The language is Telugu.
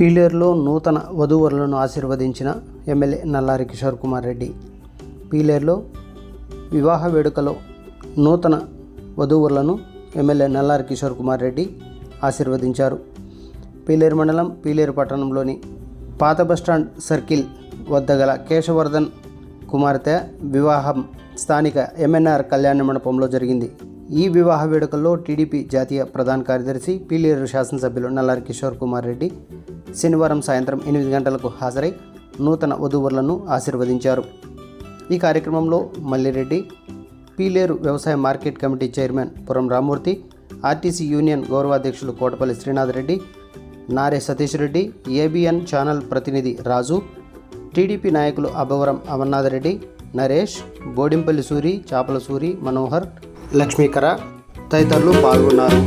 పీలేరులో నూతన వధూవరులను ఆశీర్వదించిన ఎమ్మెల్యే నల్లారి కిషోర్ కుమార్ రెడ్డి. పీలేరులో వివాహ వేడుకలో నూతన వధూవరులను ఎమ్మెల్యే నల్లారి కిషోర్ కుమార్ రెడ్డి ఆశీర్వదించారు. పీలేరు మండలం పీలేరు పట్టణంలోని పాత బస్టాండ్ సర్కిల్ వద్ద గల కేశవర్ధన్ కుమార్తె వివాహం స్థానిక ఎంఎన్ఆర్ కళ్యాణ మండపంలో జరిగింది. ఈ వివాహ వేడుకల్లో టీడీపీ జాతీయ ప్రధాన కార్యదర్శి పీలేరు శాసనసభ్యులు నల్లారి కిషోర్ కుమార్ రెడ్డి శనివారం సాయంత్రం ఎనిమిది గంటలకు హాజరై నూతన వధూవరులను ఆశీర్వదించారు. ఈ కార్యక్రమంలో మల్లిరెడ్డి పీలేరు వ్యవసాయ market committee chairman Puram Ramamurthy RTC union గౌరవాధ్యక్షులు Kotapalli Srinath Reddy Nare Satish Reddy ABN channel ప్రతినిధి రాజు టీడీపీ నాయకులు అభవరం అమర్నాథ్ రెడ్డి నరేష్ బోడింపల్లి సూరి చాపల సూరి మనోహర్ లక్ష్మీకర తదితరులు పాల్గొన్నారు.